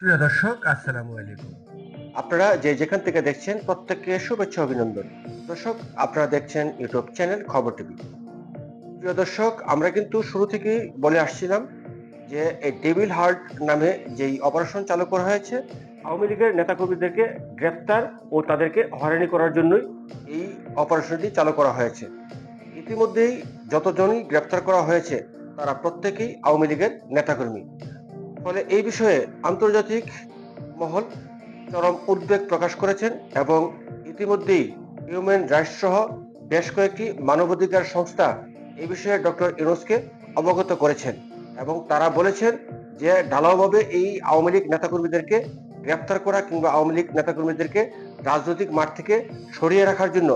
প্রিয় দর্শক, আসসালামু আলাইকুম। আপনারা যে যেখান থেকে দেখছেন, প্রত্যেককে শুভেচ্ছা, অভিনন্দন। দর্শক, আপনারা দেখছেন ইউটিউব চ্যানেল খবর টিভি। প্রিয় দর্শক, আমরা কিন্তু শুরু থেকেই বলে আসছিলাম যে এই ডেভিল হার্ট নামে যেই অপারেশন চালু করা হয়েছে, আওয়ামী লীগের নেতাকর্মীদেরকে গ্রেপ্তার ও তাদেরকে হয়রানি করার জন্যই এই অপারেশনটি চালু করা হয়েছে। ইতিমধ্যেই যতজনই গ্রেপ্তার করা হয়েছে, তারা প্রত্যেকেই আওয়ামী লীগের নেতাকর্মী। ফলে এই বিষয়ে আন্তর্জাতিক মহল চরম উদ্বেগ প্রকাশ করেছেন এবং ইতিমধ্যেই হিউম্যান রাইটস সহ বেশ কয়েকটি মানবাধিকার সংস্থা এই বিষয়ে ডক্টর ইনোসকে অবগত করেছেন এবং তারা বলেছেন যে ঢালাওভাবে এই আওয়ামী লীগ নেতাকর্মীদেরকে গ্রেপ্তার করা কিংবা আওয়ামী লীগ নেতাকর্মীদেরকে রাজনৈতিক মাঠ থেকে সরিয়ে রাখার জন্য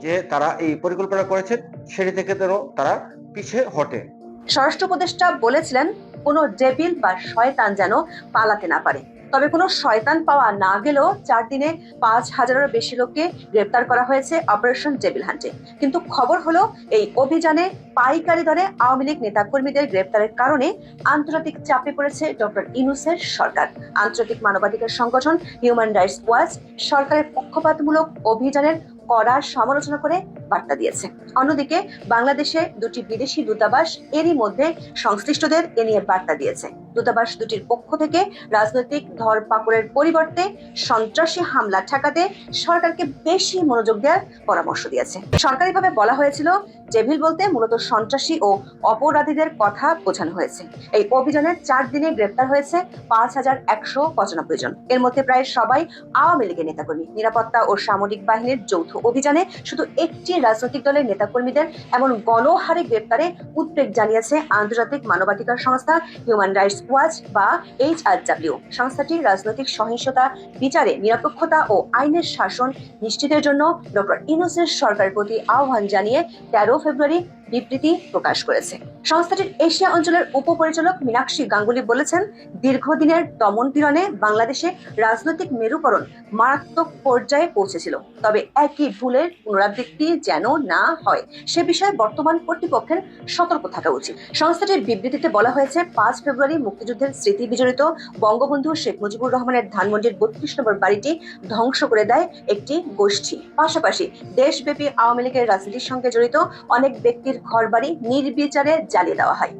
যে তারা এই পরিকল্পনা করেছেন, সেটি থেকে যেন তারা পিছিয়ে হটে। স্বরাষ্ট্র উপদেষ্টা বলেছিলেন কোনো ডেবিল বা শয়তান যেন পালাতে না পারে। তবে কোনো শয়তান পাওয়া না গেলেও চার দিনে পাঁচ হাজারেরও বেশি লোককে গ্রেপ্তার করা হয়েছে অপারেশন ডেভিল হান্টে। কিন্তু খবর হলো, এই অভিযানে পাইকারি দরে আওয়ামী লীগ নেতাকর্মীদের গ্রেপ্তারের কারণে আন্তর্জাতিক চাপে পড়েছে ডক্টর ইনুসের সরকার। আন্তর্জাতিক মানবাধিকার সংগঠন হিউম্যান রাইটস ওয়াচ সরকারের পক্ষপাতমূলক অভিযানের কড়া সমালোচনা করে বার্তা দিয়েছে। অন্যদিকে বাংলাদেশে দুটি বিদেশি দূতাবাস এরই মধ্যে সংশ্লিষ্টদের এ নিয়ে বার্তা দিয়েছে। দূতাবাস দুটির পক্ষ থেকে রাজনৈতিক ধরপাকড়ের পরিবর্তে সন্ত্রাসী হামলা ঠেকাতে সরকারকে বেশি মনোযোগ দেওয়ার পরামর্শ দিয়েছে। সরকারিভাবে বলা হয়েছিল জেভিল বলতে মূলত সন্ত্রাসী ও অপরাধীদের কথা বোঝানো হয়েছে। এই অভিযানের চার দিনে গ্রেপ্তার হয়েছে পাঁচ হাজার একশো পঁচানব্বই জন। এর মধ্যে প্রায় সবাই আওয়ামী লীগের নেতাকর্মী। নিরাপত্তা ও সামরিক বাহিনীর যৌথ অভিযানে শুধু একটি রাজনৈতিক দলের নেতাকর্মীদের এমন গণহারে গ্রেপ্তারে উদ্বেগ জানিয়েছে আন্তর্জাতিক মানবাধিকার সংস্থা, হিউম্যান রাইটস ওয়াচ বা এইচ আর ডাব্লিউ। সংস্থাটি রাজনৈতিক সহিংসতা, বিচারে নিরপেক্ষতা ও আইনের শাসন নিশ্চিতের জন্য ডক্টর ইনোসের সরকারের প্রতি আহ্বান জানিয়ে তেরো ফেব্রুয়ারি বিবৃতি প্রকাশ করেছে। সংস্থাটির এশিয়া অঞ্চলের উপপরিচালক মীনাক্ষী গাঙ্গুলি বলেছেন, দীর্ঘদিনের দমন পীড়নে বাংলাদেশে রাজনৈতিক মেরুকরণ মারাত্মক পর্যায়ে পৌঁছেছিল। তবে একই ভুলের পুনরাবৃত্তি যেন না হয়, সে বিষয়ে বর্তমান কর্তৃপক্ষের সতর্ক থাকা উচিত। সংস্থাটির বিবৃতিতে বলা হয়েছে, পাঁচ ফেব্রুয়ারি মুক্তিযুদ্ধের স্মৃতি বিজড়িত বঙ্গবন্ধু শেখ মুজিবুর রহমানের ধানমন্ডির বত্রিশ নম্বর বাড়িটি ধ্বংস করে দেয় একটি গোষ্ঠী। পাশাপাশি দেশব্যাপী আওয়ামী লীগের রাজনীতির সঙ্গে জড়িত অনেক ব্যক্তির ঘরবাড়ি নির্বিচারে জ্বালিয়ে দেওয়া হয়।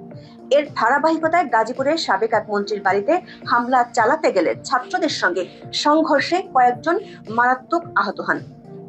এর ধারাবাহিকতায় গাজীপুরের সাবেক এক মন্ত্রীর বাড়িতে হামলা চালাতে গেলে ছাত্রদের সঙ্গে সংঘর্ষে কয়েকজন মারাত্মক আহত হন।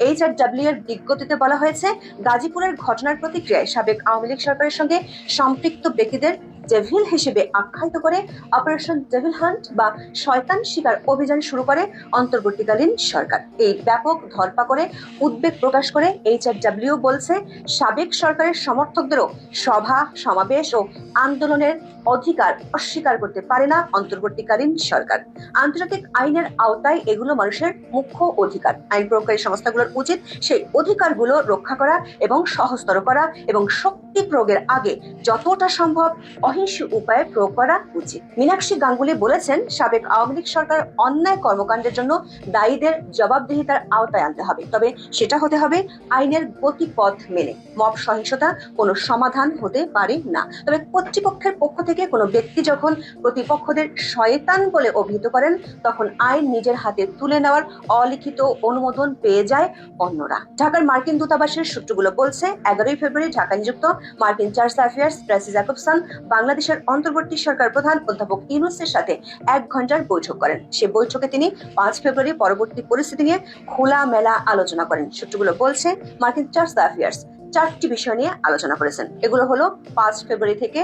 এইচ আর ডাব্লিউ এর বিজ্ঞপ্তিতে বলা হয়েছে, গাজীপুরের ঘটনার প্রতিক্রিয়ায় সাবেক আওয়ামী লীগ সরকারের সঙ্গে সম্পৃক্ত ব্যক্তিদের ডেভিল হিসেবে আখ্যায়িত করে অপারেশন ডেভিল হান্ট বা শয়তান শিকার অভিযান শুরু করে অন্তর্বর্তীকালীন সরকার। এই ব্যাপক ধরপাকড়ে উদ্বেগ প্রকাশ করে এইচ আর ডাব্লিউ বলছে, সাবেক সরকারের সমর্থকদেরও সভা, সমাবেশ ও আন্দোলনের অধিকার অস্বীকার করতে পারে না অন্তর্বর্তীকালীন সরকার। আন্তর্জাতিক আইনের আওতায় এগুলো মানুষের মুখ্য অধিকার। আইন প্রয়োগকারী সংস্থাগুলোর উচিত সেই অধিকারগুলো রক্ষা করা এবং সহজতর করা এবং শক্তি প্রয়োগের আগে যতটা সম্ভব অহিংস উপায়ে প্রয়োগ করা উচিত। মীনাক্ষী গাঙ্গুলি বলেছেন, সাবেক আওয়ামী লীগ সরকার অন্যায় কর্মকাণ্ডের জন্য দায়ীদের জবাবদিহিতার আওতায় আনতে হবে। তবে সেটা হতে হবে আইনের গতিপথ মেনে। মব সহিংসতা কোনো সমাধান হতে পারে না। তবে কর্তৃপক্ষের পক্ষ থেকে কোনো ব্যক্তি যখন প্রতিপক্ষদের শয়তান বলে অভিহিত করেন, তখন আইন নিজের হাতে তুলে নেওয়ার অলিখিত অনুমোদন পেয়ে যায় অন্যরা। ঢাকার মার্কিন দূতাবাসের সূত্রগুলো বলছে, এগারোই ফেব্রুয়ারি ঢাকা নিযুক্ত মার্কিন চার্জ অ্যাফেয়ার্স প্রেসি জ্যাকবসন বাংলাদেশের অন্তর্বর্তী সরকার প্রধান অধ্যাপক ইউনুসের সাথে এক ঘণ্টার বৈঠক করেন। সে বৈঠকে তিনি পাঁচ ফেব্রুয়ারি পরবর্তী পরিস্থিতি নিয়ে খোলা মেলা আলোচনা করেন। সূত্রগুলো বলছে, মার্কিন চার্জ অ্যাফেয়ার্স চারটি বিষয় নিয়ে আলোচনা করেছেন। এগুলো হলো, পাঁচ ফেব্রুয়ারি থেকে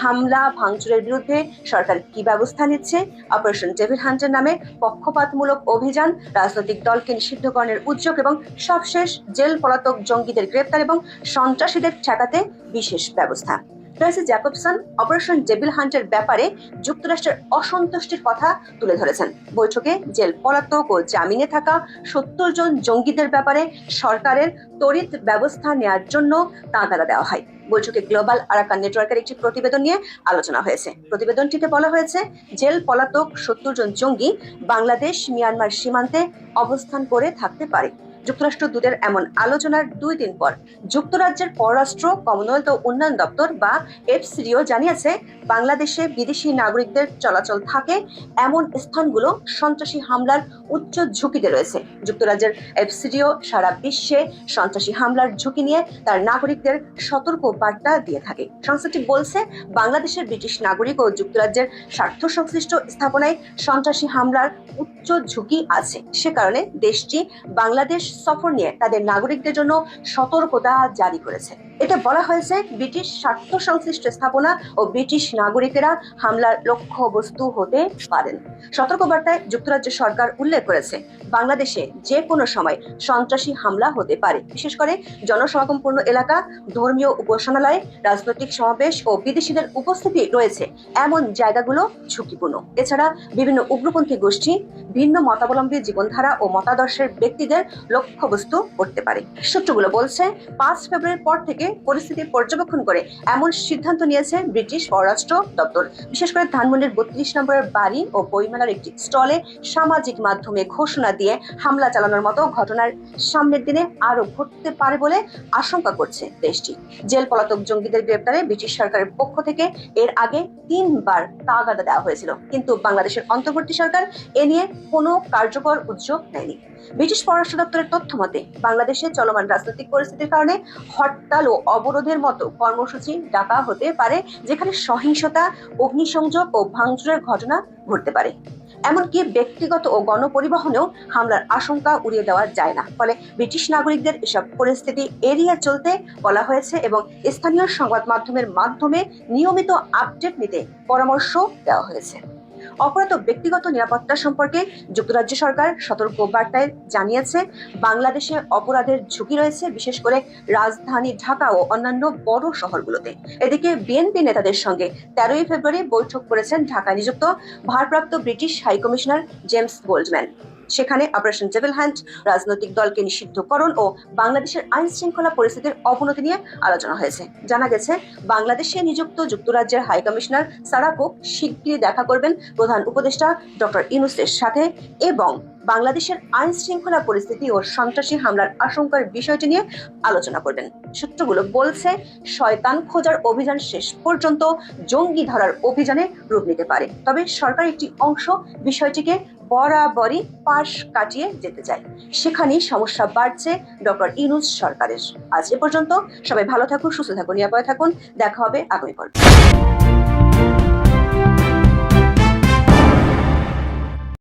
হামলা, ভাঙচুরের বিরুদ্ধে সরকার কি ব্যবস্থা নিচ্ছে, অপারেশন ডেভিড হান্টের নামে পক্ষপাতমূলক অভিযান, রাজনৈতিক দলকে নিষিদ্ধকরণের উদ্যোগ এবং সবশেষ জেল পলাতক জঙ্গিদের গ্রেপ্তার এবং সন্ত্রাসীদের ঠেকাতে বিশেষ ব্যবস্থা। ট্রেসি জ্যাকবসন অপারেশন ডেভিল হান্টের ব্যাপারে যুক্তরাষ্ট্রের অসন্তুষ্টির কথা তুলে ধরেছেন। বৈঠকে জেল পলাতক ও জামিনে থাকা সত্তর জন জঙ্গিদের ব্যাপারে সরকারের তড়িৎ ব্যবস্থা নেয়ার জন্য তাগাদা দেওয়া হয়। বৈঠকে গ্লোবাল আরাকান নেটওয়ার্কের একটি প্রতিবেদন নিয়ে আলোচনা হয়েছে। প্রতিবেদনটিতে বলা হয়েছে, জেল পলাতক সত্তর জন জঙ্গি বাংলাদেশ, মিয়ানমার সীমান্তে অবস্থান করে থাকতে পারে। যুক্তরাষ্ট্র দূতের এমন আলোচনার দুই দিন পর যুক্তরাজ্যের পররাষ্ট্র, কমনওয়েলথ ও উন্নয়ন দপ্তর বা এফসিডিও জানিয়েছে, বাংলাদেশে বিদেশি নাগরিকদের চলাচল থাকে এমন স্থানগুলো সন্ত্রাসী হামলার উচ্চ ঝুঁকিতে রয়েছে। যুক্তরাজ্যের এফসিডিও সারা বিশ্বে সন্ত্রাসী হামলার ঝুঁকি নিয়ে তার নাগরিকদের সতর্ক বার্তা দিয়ে থাকে। সংস্থাটি বলছে, বাংলাদেশের ব্রিটিশ নাগরিক ও যুক্তরাজ্যের স্বার্থ সংশ্লিষ্ট স্থাপনায় সন্ত্রাসী হামলার উচ্চ ঝুঁকি আছে। সে কারণে দেশটি বাংলাদেশ সফর নিয়ে তাদের নাগরিকদের জন্য সতর্কতা জারি করেছে। এতে বলা হয়েছে, ব্রিটিশ স্বার্থ সংশ্লিষ্ট স্থাপনা ও ব্রিটিশ নাগরিকেরা হামলার লক্ষ্যবস্তু হতে পারেন। সতর্কবার্তায় যুক্তরাজ্য সরকার উল্লেখ করেছে, বাংলাদেশে যে কোনো সময় সন্ত্রাসী হামলা হতে পারে। বিশেষ করে জনসমাগমপূর্ণ এলাকা, ধর্মীয় উপাসনালয়, রাজনৈতিক সমাবেশ ও বিদেশিদের উপস্থিতি রয়েছে। এমন জায়গাগুলো ঝুঁকিপূর্ণ। এছাড়া বিভিন্ন উগ্রপন্থী গোষ্ঠী, ভিন্ন মতাবলম্বী জীবনধারা ও মতাদর্শের ব্যক্তিদের লক্ষ্যবস্তু করতে পারে। সূত্রগুলো বলছে, পাঁচ ফেব্রুয়ারির পর থেকে পরিস্থিতি পর্যবেক্ষণ করে এমন সিদ্ধান্ত নিয়েছে ব্রিটিশ পররাষ্ট্র দপ্তর। বিশেষ করে ধানমন্ডির বত্রিশ নম্বরের বাড়ি ও বইমেলার একটি স্টলে সামাজিক মাধ্যমে ঘোষণা দিয়ে হামলা চালানোর মতো ঘটনার সামনের দিনে আরও ঘটতে পারে বলে আশঙ্কা করছে দেশটি। জেল পলাতক জঙ্গিদের গ্রেপ্তারে ব্রিটিশ সরকারের পক্ষ থেকে এর আগে তিনবার তাগাদা দেওয়া হয়েছিল। কিন্তু বাংলাদেশের অন্তর্বর্তী সরকার এ নিয়ে কোনো কার্যকর উদ্যোগ নেয়নি। ব্রিটিশ পররাষ্ট্র দপ্তরের তথ্য মতে, বাংলাদেশে চলমান রাজনৈতিক পরিস্থিতির কারণে হরতাল ও অবরোধের মতো কর্মসূচি ডাকা হতে পারে, যেখানে সহিংসতা, অগ্নিসংযোগ ও ভাঙচুরের ঘটনা ঘটতে পারে। এমনকি ব্যক্তিগত ও গণপরিবহনেও হামলার আশঙ্কা উড়িয়ে দেওয়া যায় না। ফলে ব্রিটিশ নাগরিকদের এসব পরিস্থিতি এড়িয়ে চলতে বলা হয়েছে এবং স্থানীয় সংবাদ মাধ্যমের মাধ্যমে নিয়মিত আপডেট নিতে পরামর্শ দেওয়া হয়েছে। অপরাধ ব্যক্তিগত নিরাপত্তা সম্পর্কে যুক্তরাজ্য সরকার সতর্ক বার্তায় জানিয়েছে, বাংলাদেশে অপরাধের ঝুঁকি রয়েছে, বিশেষ করে রাজধানী ঢাকা ও অন্যান্য বড় শহরগুলোতে। এদিকে বিএনপি নেতাদের সঙ্গে তেরোই ফেব্রুয়ারি বৈঠক করেছেন ঢাকায় নিযুক্ত ভারপ্রাপ্ত British high commissioner James Goldman. সেখানে অপারেশন ডেভেল হ্যান্ড রাজনৈতিক দলকে নিষিদ্ধকরণ ও বাংলাদেশের আইন শৃঙ্খলা পরিস্থিতির অবনতি নিয়ে আলোচনা হয়েছে। জানা গেছে, বাংলাদেশে নিযুক্ত যুক্তরাজ্যের হাই কমিশনার সারাকো শিগগিরই দেখা করবেন প্রধান উপদেষ্টা ডক্টর ইউনুসের সাথে এবং বাংলাদেশের আইন শৃঙ্খলা পরিস্থিতি ও সন্ত্রাসী হামলার আশঙ্কার বিষয়টি নিয়ে আলোচনা করবেন। সূত্রগুলো বলছে, শয়তান খোঁজার অভিযান শেষ পর্যন্ত জঙ্গি ধরার অভিযানে রূপ নিতে পারে। তবে সরকার একটি অংশ বিষয়টিকে বরাবরই পাশ কাটিয়ে যেতে চায়। সেখানেই সমস্যা বাড়ছে ডক্টর ইনুস সরকারের। আজ এ পর্যন্ত সবাই ভালো থাকুন, সুস্থ থাকুন, নিরাপদে থাকুন। দেখা হবে আগামী পর্বে।